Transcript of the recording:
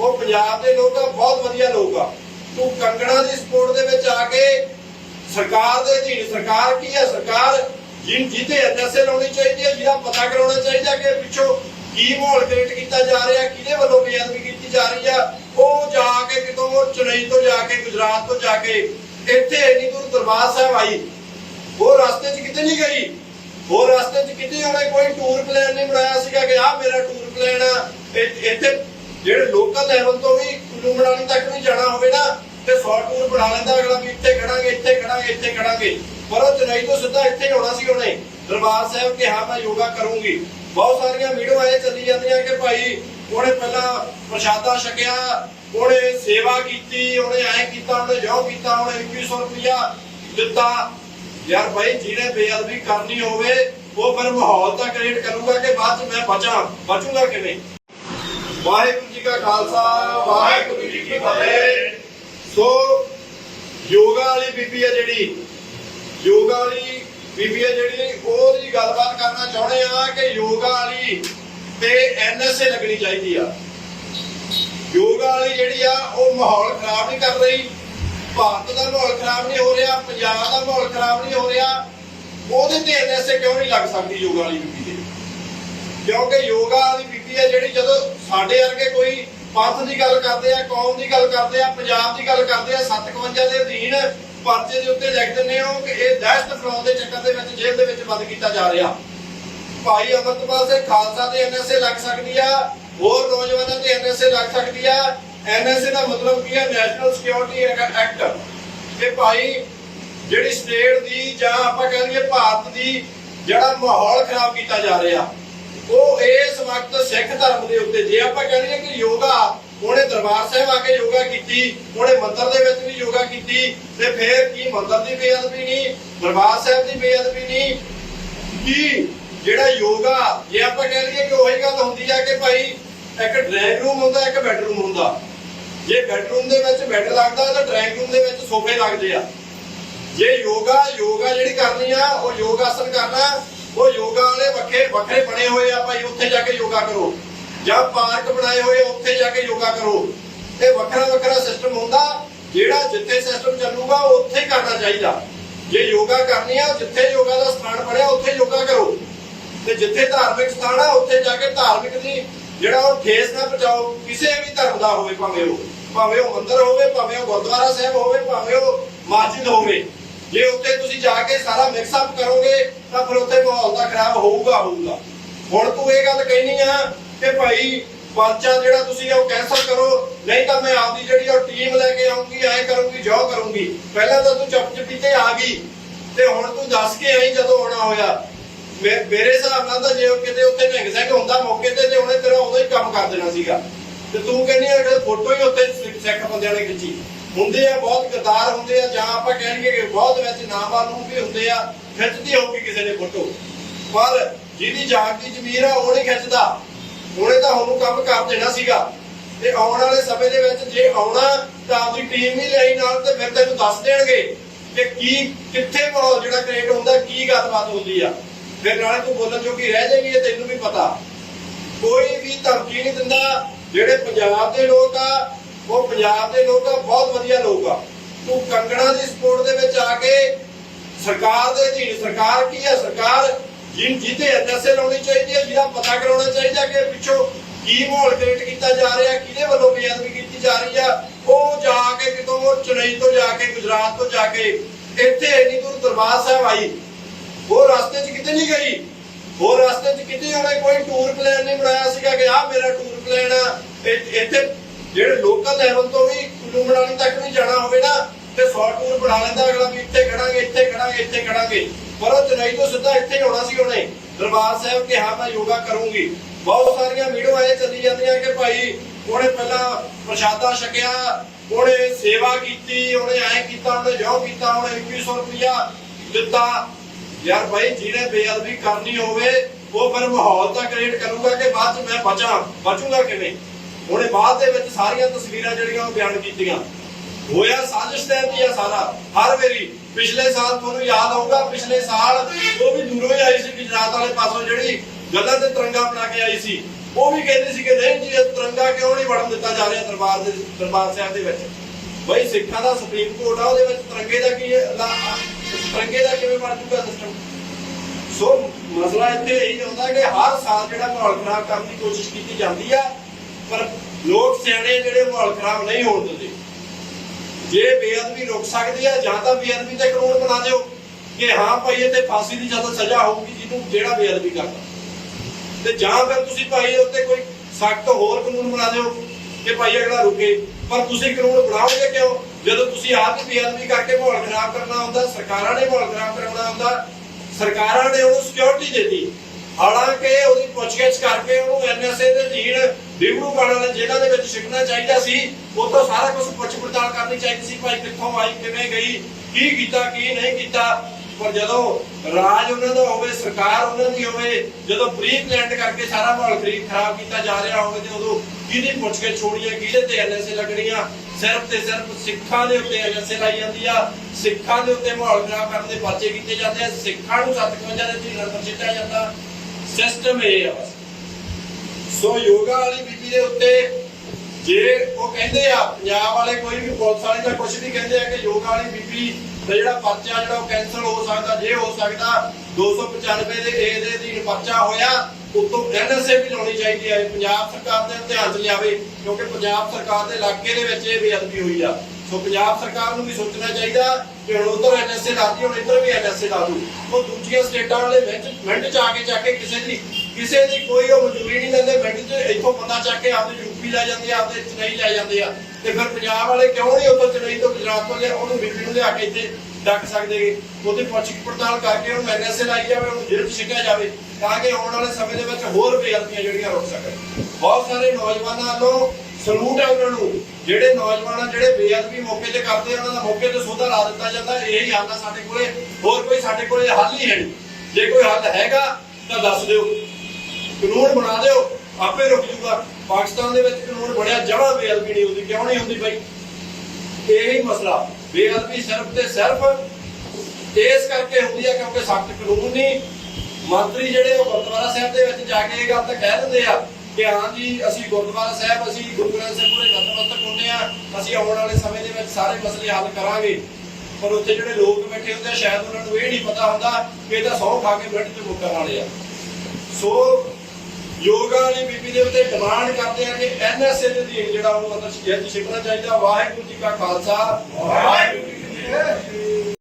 ਉਹ ਪੰਜਾਬ ਦੇ ਲੋਕ ਆ, ਬਹੁਤ ਵਧੀਆ ਲੋਕ ਆ। ਤੂੰ ਕੰਗਣਾ ਦੀ ਸਪੋਰਟ ਦੇ ਵਿੱਚ ਆ ਕੇ ਸਰਕਾਰ ਦੇ ਅਧੀਨ, ਸਰਕਾਰ ਕੀ ਹੈ ਸਰਕਾਰ ਜਿਨ ਜਿੱਤੇ ਐਨਐਸਏ ਲਾਉਣੀ ਚਾਹੀਦੀ ਹੈ ਜਿਹਦਾ ਪਤਾ ਕਰਾਉਣਾ ਚਾਹੀਦਾ ਕਿ ਪਿੱਛੋਂ ਕੀ ਮਾਹੌਲ ਕ੍ਰੀਏਟ ਕੀਤਾ ਜਾ ਰਿਹਾ, ਕਿਹਦੇ ਵੱਲੋਂ ਬੇਅਦਬੀ ਕੀਤੀ ਜਾ ਰਹੀ ਆ। ਉਹ ਜਾ ਕੇ ਕਿਤੋਂ ਚੇਨਈ ਤੋਂ ਜਾ ਕੇ, ਗੁਜਰਾਤ ਤੋਂ ਜਾ ਕੇ, ਇੱਥੇ ਇੰਨੀ ਦੂਰ ਦਰਬਾਰ ਸਾਹਿਬ ਆਈ। ਉਹ ਰਸਤੇ 'ਚ ਕਿਤੇ ਨਹੀਂ ਗਈ। ਉਹ ਰਸਤੇ 'ਚ ਕਿਤੇ ਉਹਨੇ ਕੋਈ ਟੂਰ ਪਲਾਨ ਨਹੀਂ ਬਣਾਇਆ ਸੀਗਾ ਕਿ ਆਹ ਮੇਰਾ ਟੂਰ ਪਲਾਨ ਆ। ਇੱਥੇ ਜਿਹੜੇ ਲੋਕਲ ਲੈਵਲ ਤੋਂ ਵੀ ਕੁੱਲੂ ਮਨਾਲੀ ਤੱਕ ਵੀ ਜਾਣਾ ਹੋਵੇ ਨਾ, ਤੇ 100 ਬਣਾ ਲੈਂਦਾ ਅਗਲਾ ਵੀ ਇੱਥੇ ਖੜਾਂਗੇ ਇੱਥੇ ਖੜਾਂਗੇ ਇੱਥੇ ਖੜਾਂਗੇ। ਪਰ ਉਹ ਚੇਨਈ ਤੋਂ ਸਿੱਧਾ ਇੱਥੇ ਆਉਣਾ ਸੀ ਉਹਨੇ। ਦਰਬਾਰ ਸਾਹਿਬ ਕਿ ਹਾਂ ਮੈਂ ਯੋਗਾ ਕਰੂੰਗੀ। ਬਹੁਤ ਸਾਰੀਆਂ ਵੀਡੀਓ ਆਏ ਚੱਲੀ ਜਾਂਦੀਆਂ ਕਿ ਭਾਈ ਉਹਨੇ ਪਹਿਲਾਂ ਪ੍ਰਸ਼ਾਦਾ ਛਕਿਆ, ਉਹਨੇ ਸੇਵਾ ਕੀਤੀ, ਉਹਨੇ ਐ ਕੀਤਾ, ਉਹਨੇ ਜੋ ਕੀਤਾ, ਉਹਨੇ 2100 ਰੁਪਇਆ ਦਿੱਤਾ। ਯਾਰ ਭਾਈ, ਜਿਹਨੇ ਬੇਅਦਬੀ ਕਰਨੀ ਹੋਵੇ, ਉਹ ਫਿਰ ਮਾਹੌਲ ਤਾਂ ਕ੍ਰੀਏਟ ਕਰੂਗਾ ਕਿ ਬਾਅਦ ਚ ਮੈਂ ਬਚਾਂ। ਬਚੂਗਾ ਕਿਵੇਂ? ਵਾਹਿਗੁਰੂ ਜੀ ਕਾ ਖਾਲਸਾ, ਵਾਹਿਗੁਰੂ ਜੀ ਕੀ ਫਤਿਹ। ਸੋ ਯੋਗਾ ਵਾਲੀ ਬੀਬੀ ਹੈ ਜਿਹੜੀ। ਯੋਗਾ ਵਾਲੀ ਬੀਬੀ ਹੈ ਜਿਹੜੀ, ਉਹਦੀ ਗੱਲਬਾਤ ਕਰਨਾ ਚਾਹੁੰਦੇ ਆ ਕਿ ਯੋਗਾ ਵਾਲੀ ਤੇ ਐਨਐਸਏ ਲੱਗਣੀ ਚਾਹੀਦੀ ਆ। ਯੋਗਾ ਵਾਲੀ ਜਿਹੜੀ ਆ, ਉਹ ਮਾਹੌਲ ਖਰਾਬ ਨਹੀਂ ਕਰ ਰਹੀ। ਭਾਰਤ ਦਾ ਮਾਹੌਲ ਖਰਾਬ ਨਹੀਂ ਹੋ ਰਿਹਾ, ਪੰਜਾਬ ਦਾ ਮਾਹੌਲ ਖਰਾਬ ਨਹੀਂ ਹੋ ਰਿਹਾ। ਉਹਦੇ ਤੇ ਐਨਐਸਏ ਕਿਉਂ ਨਹੀਂ ਲੱਗ ਸਕਦੀ ਯੋਗਾ ਵਾਲੀ ਬੀਬੀ ਦੇ? ਕਿਉਂਕਿ ਯੋਗਾ ਵਾਲੀ ਬੀਬੀ ਹੈ ਜਿਹੜੀ ਸਾਡੇ ਵਰਗੇ ਕੋਈ ਪੰਥ ਦੀ ਗੱਲ ਕਰਦੇ ਆ, ਕੌਮ ਦੀ ਗੱਲ ਕਰਦੇ ਆ, ਪੰਜਾਬ ਦੀ ਗੱਲ ਕਰਦੇ ਆ 57 ਦੇ ਅਧੀਨ ਪਰਚੇ ਦੇ ਉੱਤੇ ਲਿਖ ਦਿੰਦੇ ਹੋ ਕਿ ਇਹ ਦਹਿਸ਼ਤ ਫੈਲਾਉਣ ਦੇ ਚੱਕਰ ਦੇ ਵਿੱਚ ਜੇਲ੍ਹ ਦੇ ਵਿੱਚ ਬੰਦ ਕੀਤਾ ਜਾ ਰਿਹਾ। ਭਾਈ ਅਮਰਤਪਾਲ ਸਿੰਘ ਖਾਲਸਾ ਤੇ ਐਨਐਸਏ ਲੱਗ ਸਕਦੀ ਆ, ਹੋਰ ਨੌਜਵਾਨਾਂ ਤੇ ਐਨਐਸਏ ਲੱਗ ਸਕਦੀ ਆ। ਐਨਐਸਏ ਦਾ ਮਤਲਬ ਕੀ ਹੈ ਨੈਸ਼ਨਲ ਸਿਕਿਉਰਿਟੀ ਐਕਟ ਕਿ ਭਾਈ, ਜਿਹੜੀ ਸਟੇਟ ਦੀ ਜਾਂ ਆਪਾਂ ਕਹਿ ਲਈਏ ਭਾਰਤ ਦੀ ਜਿਹੜਾ ਮਾਹੌਲ ਖਰਾਬ ਕੀਤਾ ਜਾ ਰਿਹਾ। ਉਹ ਇਸ ਵਕਤ ਸਿੱਖ ਧਰਮ ਦੇ ਉੱਤੇ, ਜੇ ਆਪਾਂ ਕਹਿ ਲਈਏ ਕਿ ਯੋਗਾ, ਉਹਨੇ ਦਰਬਾਰ ਸਾਹਿਬ ਆ ਕੇ ਯੋਗਾ ਕੀਤੀ, ਉਹਨੇ ਮੰਦਰ ਦੇ ਵਿੱਚ ਵੀ ਯੋਗਾ ਕੀਤੀ, ਤੇ ਫਿਰ ਕੀ ਮੰਦਰ ਦੀ ਬੇਅਦਬੀ ਨਹੀਂ, ਦਰਬਾਰ ਸਾਹਿਬ ਦੀ ਬੇਅਦਬੀ ਨਹੀਂ, ਕੀ ਜਿਹੜਾ ਯੋਗਾ, ਜੇ ਆਪਾਂ ਕਹਿ ਲਈਏ ਕਿ ਉਹੀ ਗੱਲ ਹੁੰਦੀ ਆ ਕਿ ਭਾਈ ਇੱਕ ਡਰਾਇੰਗ ਰੂਮ ਹੁੰਦਾ, ਇੱਕ ਬੈਡਰੂਮ ਹੁੰਦਾ। ਜੇ ਬੈਡਰੂਮ ਦੇ ਵਿੱਚ ਬੈੱਡ ਲੱਗਦਾ, ਤਾਂ ਡਰਾਇੰਗ ਰੂਮ ਦੇ ਵਿੱਚ ਸੋਫੇ ਲੱਗਦੇ ਆ। ਜੇ ਯੋਗਾ ਯੋਗਾ ਜਿਹੜੀ ਕਰਨੀ ਆ, ਉਹ ਯੋਗ ਆਸਨ ਕਰਨਾ ਉਹ ਯੋਗਾ ਵਾਲੇ ਵੱਖਰੇ ਵੱਖਰੇ ਬਣੇ ਹੋਏ ਆ, ਭਾਈ ਉੱਥੇ ਜਾ ਕੇ ਯੋਗਾ ਕਰੋ। ਜਾਂ ਪਾਰਕ ਬਣਾਏ ਹੋਏ ਉੱਥੇ ਜਾ ਕੇ ਯੋਗਾ ਕਰੋ। ਇਹ ਵੱਖਰਾ ਵੱਖਰਾ ਸਿਸਟਮ ਹੁੰਦਾ, ਜਿਹੜਾ ਜਿੱਥੇ ਸਿਸਟਮ ਚੱਲੂਗਾ ਉੱਥੇ ਕਰਨਾ ਚਾਹੀਦਾ। ਜੇ ਯੋਗਾ ਕਰਨੀ ਆ, ਜਿੱਥੇ ਯੋਗਾ ਦਾ ਸਥਾਨ ਬਣਿਆ, ਉੱਥੇ ਯੋਗਾ ਕਰੋ। ਤੇ ਜਿੱਥੇ ਧਾਰਮਿਕ ਸਥਾਨ ਆ, ਉੱਥੇ ਜਾ ਕੇ ਧਾਰਮਿਕ ਦੀ ਜਿਹੜਾ ਉਹ ਠੇਸ ਨਾ ਪਹੁੰਚਾਓ, ਕਿਸੇ ਵੀ ਧਰਮ ਦਾ ਹੋਵੇ, ਭਾਵੇਂ ਉਹ। ਭਾਵੇਂ ਉਹ ਮੰਦਿਰ ਹੋਵੇ, ਭਾਵੇਂ ਉਹ ਗੁਰਦੁਆਰਾ ਸਾਹਿਬ ਹੋਵੇ, ਭਾਵੇਂ ਉਹ ਮਸਜਿਦ ਹੋਵੇ। ਜੇ ਉੱਥੇ ਤੁਸੀਂ ਜਾ ਕੇ ਸਾਰਾ ਮਿਕਸ ਅਪ ਕਰੋਗੇ ਤਾਂ ਫਿਰ ਉੱਥੇ ਮਾਹੌਲ ਤਾਂ ਖਰਾਬ ਹੋਊਗਾ ਹੋਊਗਾ। ਹੁਣ ਤੂੰ ਇਹ ਗੱਲ ਕਹਿਨੀ ਆ ਕਿ ਭਾਈ ਪਰਚਾ ਜਿਹੜਾ ਤੁਸੀਂ ਉਹ ਕੈਨਸਲ ਕਰੋ, ਨਹੀਂ ਤਾਂ ਮੈਂ ਆਪਦੀ ਜਿਹੜੀ ਉਹ ਟੀਮ ਲੈ ਕੇ ਆਉਂਗੀ, ਐ ਕਰੂੰਗੀ, ਜੋ ਕਰੂੰਗੀ। ਪਹਿਲਾਂ ਤਾਂ ਤੂੰ ਚੁੱਪ ਚਪੀਤੇ ਆ ਗਈ। ਤੇ ਹੁਣ ਤੂੰ ਦੱਸ ਕੇ ਆਈ ਜਦੋਂ ਆਉਣਾ ਹੋਇਆ। ਮੇਰੇ ਹਿਸਾਬ ਨਾਲ ਤਾਂ ਜੇ ਕਿਤੇ ਉੱਥੇ ਨਿਹੰਗ ਸਿੰਘ ਹੁੰਦਾ, ਮੌਕੇ ਤੇ ਤੇ ਉਹਨੇ ਤੇਰਾ ਉਦੋਂ ਹੀ ਕੰਮ ਕਰ ਦੇਣਾ ਸੀਗਾ। ਤੇ ਤੂੰ ਕਹਿੰਦੀ ਆ ਫੋਟੋ ਹੀ ਉੱਥੇ ਸਿੱਖ ਬੰਦਿਆਂ ਨੇ ਖਿੱਚੀ। ਹੁੰਦੇ ਆ, ਬਹੁਤ ਗਦਾਰ ਹੁੰਦੇ ਆ, ਜਾਂ ਆਪਾਂ ਕਹਿਣਗੇ ਕਿ ਬਹੁਤ ਵਿੱਚ ਨਾਮਾਲੂਮ ਵੀ ਹੁੰਦੇ ਆ, ਖਿੱਚਦੀ ਹੋਊਗੀ ਕਿਸੇ ਨੇ ਫੋਟੋ। ਪਰ ਜਿਹਦੀ ਜਾਨ ਦੀ ਜ਼ਮੀਰ ਆ, ਉਹ ਖਿੱਚਦਾ। ਉਹਨੇ ਤਾਂ ਉਹਨੂੰ ਕੰਮ ਕਰ ਦੇਣਾ ਸੀਗਾ। ਤੇ ਆਉਣ ਵਾਲੇ ਸਮੇਂ ਦੇ ਵਿੱਚ ਜੇ ਆਉਣਾ, ਤਾਂ ਆਪਦੀ ਟੀਮ ਹੀ ਲਈ ਨਾਲ ਤੇ ਫਿਰ ਤੈਨੂੰ ਦੱਸ ਦੇਣਗੇ ਕਿ ਕੀ, ਕਿੱਥੇ ਮਾਹੌਲ ਜਿਹੜਾ ਕ੍ਰੀਏਟ ਹੁੰਦਾ, ਕੀ ਗੱਲਬਾਤ ਹੁੰਦੀ ਆ। ਫਿਰ ਨਾਲੇ ਤੂੰ ਬੋਲਣ ਜੋਗੀ ਰਹਿ ਜਾਏਗੀ, ਇਹ ਤੈਨੂੰ ਵੀ ਪਤਾ। ਕੋਈ ਵੀ ਧਮਕੀ ਨਹੀਂ ਦਿੰਦਾ। ਜਿਹੜੇ ਪੰਜਾਬ ਦੇ ਲੋਕ ਆ ਉਹ ਪੰਜਾਬ ਦੇ ਲੋਕ ਆ, ਬਹੁਤ ਵਧੀਆ ਲੋਕ ਆ। ਤੂੰ ਕੰਗਣਾ ਦੀ ਸਪੋਰਟ ਦੇ ਵਿੱਚ ਆ ਕੇ ਸਰਕਾਰ ਦੇ ਅਧੀਨ, ਸਰਕਾਰ ਕੀ ਹੈ ਸਰਕਾਰ ਜਿਨ ਜਿੱਤੇ ਐਨਐਸਏ ਲਾਉਣੀ ਚਾਹੀਦੀ ਹੈ ਜਿਹਦਾ ਪਤਾ ਕਰਾਉਣਾ ਚਾਹੀਦਾ ਕਿ ਪਿੱਛੋਂ ਕੀ ਮਾਹੌਲ ਕ੍ਰੀਏਟ ਕੀਤਾ ਜਾ ਰਿਹਾ, ਕਿਹਦੇ ਵੱਲੋਂ ਬੇਅਦਬੀ ਕੀਤੀ ਜਾ ਰਹੀ ਆ। ਉਹ ਜਾ ਕੇ ਕਿਤੋਂ ਚੇਨਈ ਤੋਂ ਜਾ ਕੇ, ਗੁਜਰਾਤ ਤੋਂ ਜਾ ਕੇ, ਇੱਥੇ ਇੰਨੀ ਦੂਰ ਦਰਬਾਰ ਸਾਹਿਬ ਆਈ। ਉਹ ਰਸਤੇ 'ਚ ਕਿਤੇ ਨਹੀਂ ਗਈ। ਉਹ ਰਸਤੇ 'ਚ ਕਿਤੇ ਉਹਨੇ ਕੋਈ ਟੂਰ ਪਲਾਨ ਨਹੀਂ ਬਣਾਇਆ ਸੀਗਾ ਕਿ ਆਹ ਮੇਰਾ ਟੂਰ ਪਲਾਨ ਆ ਇੱਥੇ ਜਿਹੜੇ ਲੋਕਲ ਲੈਵਲ ਤੋਂ ਵੀ ਕੁੱਲੂ ਮਨਾਲੀ ਤੱਕ ਵੀ ਜਾਣਾ ਹੋਵੇ ਨਾ, ਤੇ 100 ਬਣਾ ਲੈਂਦਾ ਅਗਲਾ ਵੀ ਇੱਥੇ ਖੜਾਂਗੇ ਇੱਥੇ ਖੜਾਂਗੇ ਇੱਥੇ ਖੜਾਂਗੇ। ਪਰ ਉਹ ਚੇਨਈ ਤੋਂ ਸਿੱਧਾ ਇੱਥੇ ਆਉਣਾ ਸੀ ਉਹਨੇ। ਦਰਬਾਰ ਸਾਹਿਬ ਕਿ ਹਾਂ ਮੈਂ ਯੋਗਾ ਕਰੂੰਗੀ। ਬਹੁਤ ਸਾਰੀਆਂ ਵੀਡੀਓ ਆਏ ਚੱਲੀ ਜਾਂਦੀਆਂ ਕਿ ਭਾਈ ਉਹਨੇ ਪਹਿਲਾਂ ਪ੍ਰਸ਼ਾਦਾ ਛਕਿਆ, ਉਹਨੇ ਸੇਵਾ ਕੀਤੀ, ਉਹਨੇ ਐ ਕੀਤਾ, ਉਹਨੇ ਜੋ ਕੀਤਾ, ਉਹਨੇ 2100 ਰੁਪਇਆ ਦਿੱਤਾ। ਯਾਰ ਭਾਈ, ਜਿਹਨੇ ਬੇਅਦਬੀ ਕਰਨੀ ਹੋਵੇ, ਉਹ ਫਿਰ ਮਾਹੌਲ ਤਾਂ ਕ੍ਰੀਏਟ ਕਰੂਗਾ ਕਿ ਬਾਅਦ ਚ ਮੈਂ ਬਚਾਂ। ਬਚੂਗਾ ਕਿਵੇਂ? ਉਹਨੇ ਬਾਅਦ ਦੇ ਵਿੱਚ ਸਾਰੀਆਂ ਤਸਵੀਰਾਂ ਜਿਹੜੀਆਂ ਉਹ ਬਿਆਨ ਕੀਤੀਆਂ। ਹੋਇਆ ਸਾਜ਼ਿਸ਼ ਤਹਿਤ ਹੀ ਆ ਸਾਰਾ। ਹਰ ਵਾਰੀ ਪਿਛਲੇ ਸਾਲ ਤੁਹਾਨੂੰ ਯਾਦ ਆਊਗਾ, ਪਿਛਲੇ ਸਾਲ ਉਹ ਵੀ ਦੂਰੋਂ ਹੀ ਆਈ ਸੀ ਗੁਜਰਾਤ ਵਾਲੇ ਪਾਸੋਂ ਜਿਹੜੀ ਗਲਤ ਤਿਰੰਗਾ ਬਣਾ ਕੇ ਆਈ ਸੀ। ਉਹ ਵੀ ਕਹਿੰਦੇ ਸੀ ਕਿ ਨਹੀਂ ਜੀ, ਇਹ ਤਿਰੰਗਾ ਕਿਉਂ ਨਹੀਂ ਵੜਨ ਦਿੱਤਾ ਜਾ ਰਿਹਾ ਦਰਬਾਰ ਦੇ, ਦਰਬਾਰ ਸਾਹਿਬ ਦੇ ਵਿੱਚ? ਬਈ ਸਿੱਖਾਂ ਦਾ ਸੁਪਰੀਮ ਕੋਰਟ ਆ, ਉਹਦੇ ਵਿੱਚ ਤਿਰੰਗੇ ਦਾ ਕੀ ਹੈ? ਤਿਰੰਗੇ ਦਾ ਕਿਵੇਂ ਬਣ ਚੁੱਕਾ ਸਿਸਟਮ ਸੋ ਮਸਲਾ ਇੱਥੇ ਇਹੀ ਹੁੰਦਾ ਕਿ ਹਰ ਸਾਲ ਜਿਹੜਾ ਮਾਹੌਲ ਖਰਾਬ ਕਰਨ ਦੀ ਕੋਸ਼ਿਸ਼ ਕੀਤੀ ਜਾਂਦੀ ਆ ਪਰ ਲੋਕ ਸਿਆਣੇ ਜਿਹੜੇ ਮਾਹੌਲ ਖਰਾਬ ਨਹੀਂ ਹੋਣ ਦਿੰਦੇ। ਜੇ ਬੇਅਦਬੀ ਰੁਕ ਸਕਦੀ ਹੈ ਜਾਂ ਤਾਂ ਬੇਅਦਬੀ ਤੇ ਕਾਨੂੰਨ ਬਣਾ ਦਿਓ ਕਿ ਹਾਂ ਭਾਈ ਇਹ ਤੇ ਫਾਂਸੀ ਦੀ ਜਦੋਂ ਸਜ਼ਾ ਹੋਊਗੀ ਜਿਹਨੂੰ ਜਿਹੜਾ ਬੇਅਦਬੀ ਕਰਦਾ। ਤੇ ਜਾਂ ਫਿਰ ਤੁਸੀਂ ਭਾਈ ਉੱਤੇ ਕੋਈ ਸਖਤ ਹੋਰ ਕਾਨੂੰਨ ਬਣਾ ਦਿਓ ਕਿ ਭਾਈ ਅਗਲਾ ਰੁਕੇ। ਪਰ ਤੁਸੀਂ ਕਾਨੂੰਨ ਬਣਾਓਗੇ ਕਿਉਂ? ਜਦੋਂ ਤੁਸੀਂ ਆਪ ਹੀ ਬੇਅਦਬੀ ਕਰਕੇ ਮਾਹੌਲ ਖਰਾਬ ਕਰਨਾ ਹੁੰਦਾ, ਸਰਕਾਰਾਂ ਨੇ ਮਾਹੌਲ ਖਰਾਬ ਕਰਨਾ ਹੁੰਦਾ, ਸਰਕਾਰਾਂ ਨੇ ਉਹਨੂੰ ਸਿਕਿਉਰਿਟੀ ਦਿੱਤੀ। ਹਾਲਾਂਕਿ ਉਹਦੀ ਪੁੱਛਗਿੱਛ ਕਰਕੇ ਉਹਨੂੰ ਐਨਐਸਏ ਦੇ ਅਧੀਨ ਡਿਬਰੂ ਵਾਲੇ ਜੇਲ੍ਹਾਂ ਦੇ ਵਿੱਚ ਛਿਕਣਾ ਚਾਹੀਦਾ ਸੀ। ਉਹ ਤੋਂ ਸਾਰਾ ਕੁਝ ਪੁੱਛ ਪੜਤਾਲ ਕਰਨੀ ਚਾਹੀਦੀ ਸੀ, ਭਾਈ ਕਿੱਥੋਂ ਆਈ, ਕਿਵੇਂ ਗਈ, ਕੀ ਕੀਤਾ, ਕੀ ਨਹੀਂ ਕੀਤਾ। ਪਰ ਜਦੋਂ ਰਾਜ ਉਹਨਾਂ ਦਾ ਹੋਵੇ, ਸਰਕਾਰ ਉਹਨਾਂ ਦੀ ਹੋਵੇ, ਜਦੋਂ ਪ੍ਰੀ ਪਲਾਨਡ ਕਰਕੇ ਸਾਰਾ ਮਾਹੌਲ ਖਰੀਦ ਖਰਾਬ ਕੀਤਾ ਜਾ ਰਿਹਾ ਹੋਵੇ, ਤੇ ਉਦੋਂ ਕਿਹਦੀ ਪੁੱਛ ਕੇ ਛੋੜੀ ਕਿਹਦੇ ਤੇ ਐਨਐਸਏ ਲੱਗਣੀਆਂ? ਸਿਰਫ ਤੇ ਸਿਰਫ ਸਿੱਖਾਂ ਦੇ ਉੱਤੇ ਐਨਐਸਏ ਲਾਈ ਜਾਂਦੀ ਆ। ਸਿੱਖਾਂ ਦੇ ਉੱਤੇ ਮਾਹੌਲ ਖਰਾਬ ਕਰਨ ਦੇ ਪਰਚੇ ਕੀਤੇ ਜਾਂਦੇ ਆ। ਸਿੱਖਾਂ ਨੂੰ 57 ਦੇ ਝੀਲਣ ਪਰ ਸਿੱਟਿਆ ਜਾਂਦਾ। ਸਿਸਟਮ ਇਹ ਆ ਸੋ ਯੋਗਾ ਵਾਲੀ ਬੀਬੀ ਦੇ ਉੱਤੇ ਜੇ ਉਹ ਕਹਿੰਦੇ ਆ, ਪੰਜਾਬ ਵਾਲੇ ਕੋਈ ਵੀ ਪੁਲਿਸ ਵਾਲੇ ਜਾਂ ਕੁਝ ਵੀ ਕਹਿੰਦੇ ਆ ਕਿ ਯੋਗਾ ਵਾਲੀ ਬੀਬੀ ਦਾ ਜਿਹੜਾ ਪਰਚਾ ਜਿਹੜਾ ਉਹ ਕੈਨਸਲ ਹੋ ਸਕਦਾ, ਜੇ ਹੋ ਸਕਦਾ 295 ਦੇ ਏ ਦੇ ਅਧੀਨ ਪਰਚਾ ਹੋਇਆ, ਉਤੋਂ ਐਨਐਸਏ ਵੀ ਲਾਉਣੀ ਚਾਹੀਦੀ ਹੈ। ਪੰਜਾਬ ਸਰਕਾਰ ਦੇ ਧਿਆਨ ਚ ਲਿਆਵੇ, ਕਿਉਂਕਿ ਪੰਜਾਬ ਸਰਕਾਰ ਦੇ ਇਲਾਕੇ ਦੇ ਵਿੱਚ ਇਹ ਬੇਅਦਬੀ ਹੋਈ ਆ। ਸੋ ਪੰਜਾਬ ਸਰਕਾਰ ਨੂੰ ਵੀ ਸੋਚਣਾ ਚਾਹੀਦਾ ਕਿ ਹੁਣ ਉਧਰ ਐਨਐਸਏ ਲਾਤੀ ਹੁਣ ਇੱਧਰ ਵੀ ਐਨਐਸਏ ਲਾ ਦੂ ਉਹ ਦੂਜੀਆਂ ਸਟੇਟਾਂ ਵਾਲੇ ਮਿੰਟ ਚ ਆ ਕੇ ਜਾ ਕੇ ਕਿਸੇ ਦੀ ਕਿਸੇ ਦੀ ਕੋਈ ਉਹ ਮਨਜ਼ੂਰੀ ਨਹੀਂ ਲੈਂਦੇ, ਮਿੰਟ ਚ ਇੱਥੋਂ ਬੰਦਾ ਚੱਕ ਕੇ ਆਪਦੇ ਯੂਪੀ ਲੈ ਜਾਂਦੇ ਆ, ਆਪਦੇ ਚੇਨਈ ਲੈ ਜਾਂਦੇ ਆ। ਤੇ ਫਿਰ ਪੰਜਾਬ ਵਾਲੇ ਕਿਉਂ ਨਹੀਂ ਉੱਧਰ ਚੇਨਈ ਤੋਂ ਗੁਜਰਾਤ ਤੋਂ ਲਿਆ, ਉਹਨੂੰ ਬੀਬੀ ਨੂੰ ਲਿਆ ਕੇ ਇੱਥੇ ਡੱਕ ਸਕਦੇਗੇ ਉਹਦੀ ਪੁੱਛ ਪੜਤਾਲ ਕਰਕੇ ਉਹਨੂੰ ਐਨਐਸਏ ਲਾਈ ਜਾਵੇ, ਉਹਨੂੰ ਜੇਲ੍ਹ 'ਚ ਸਿੱਟਿਆ ਜਾਵੇ, ਤਾਂ ਕਿ ਆਉਣ ਵਾਲੇ ਸਮੇਂ ਦੇ ਵਿੱਚ ਹੋਰ ਬੇਅਦਬੀਆਂ ਜਿਹੜੀਆਂ ਰੁਕ ਸਕਣ। ਬਹੁਤ ਸਾਰੇ ਨੌਜਵਾਨਾਂ ਨੂੰ ਸਲੂਟ ਹੈ ਉਹਨਾਂ ਨੂੰ। ਜਿਹੜੇ ਨੌਜਵਾਨ ਜਿਹੜੇ ਬੇਅਦਬੀ ਮੌਕੇ ਤੇ ਕਰਦੇ ਉਹਨਾਂ ਦਾ ਮੌਕੇ ਤੇ ਸੋਧਾ ਲਾ ਦਿੱਤਾ ਜਾਂਦਾ। ਇਹੀ ਹੱਲ ਆ ਸਾਡੇ ਕੋਲੇ। ਹੋਰ ਕੋਈ ਸਾਡੇ ਕੋਲੇ ਹੱਲ ਨਹੀਂ ਹੈ ਜੇ। ਕੋਈ ਹੱਲ ਹੈਗਾ, ਤਾਂ ਦੱਸ ਦਿਓ। ਕਾਨੂੰਨ ਬਣਾ ਦਿਓ। ਆਪੇ ਰੁਕ ਜੂਗਾ। ਪਾਕਿਸਤਾਨ ਦੇ ਵਿੱਚ ਕਾਨੂੰਨ ਬਣਿਆ ਜਮਾ ਬੇਅਦਬੀ ਨਹੀਂ ਹੁੰਦੀ। ਕਿਉਂ ਨਹੀਂ ਹੁੰਦੀ ਬਾਈ? ਇਹੀ ਮਸਲਾ। ਬੇਅਦਬੀ ਸਿਰਫ ਤੇ ਸਿਰਫ ਇਸ ਕਰਕੇ ਹੁੰਦੀ ਹੈ ਕਿਉਂਕਿ ਸਖਤ ਕਾਨੂੰਨ ਨਹੀਂ। ਮੰਤਰੀ ਜਿਹੜੇ ਉਹ ਗੁਰਦੁਆਰਾ ਸਾਹਿਬ ਦੇ ਵਿੱਚ ਜਾ ਕੇ ਇਹ ਗੱਲ ਤਾਂ ਕਹਿ ਦਿੰਦੇ ਆ ਕਿ ਹਾਂ ਜੀ, ਅਸੀਂ ਗੁਰਦੁਆਰਾ ਸਾਹਿਬ, ਅਸੀਂ ਗੁਰੂ ਗ੍ਰੰਥ ਸਾਹਿਬ ਪੂਰੇ ਨਤਮਸਤਕ ਹੁੰਦੇ ਆ ਅਸੀਂ ਆਉਣ ਵਾਲੇ ਸਮੇਂ ਦੇ ਵਿੱਚ ਸਾਰੇ ਮਸਲੇ ਹੱਲ ਕਰਾਂਗੇ। ਪਰ ਉੱਥੇ ਜਿਹੜੇ ਲੋਕ ਬੈਠੇ ਹੁੰਦੇ ਸ਼ਾਇਦ ਉਹਨਾਂ ਨੂੰ ਇਹ ਨਹੀਂ ਪਤਾ ਹੁੰਦਾ ਕਿ ਇਹ ਤਾਂ ਸੌ ਖਾ ਕੇ ਮਿੰਟ ਚ ਮੁੱਕਣ ਵਾਲੇ ਆ। ਸੋ, ਯੋਗਾ ਵਾਲੀ ਬੀਬੀ ਦੇ ਉੱਤੇ ਡਿਮਾਂਡ ਕਰਦੇ ਆ ਕਿ ਐਨਐਸਏ ਦੇ ਅਧੀਨ ਜਿਹੜਾ ਉਹਨੂੰ ਅੰਦਰ ਜੇਲ੍ਹ ਚਾਹੀਦਾ। ਵਾਹਿਗੁਰੂ ਜੀ ਕਾ ਖਾਲਸਾ। ਵਾਹਿਗੁਰੂ ਜੀ ਕੀ ਫਤਿਹ।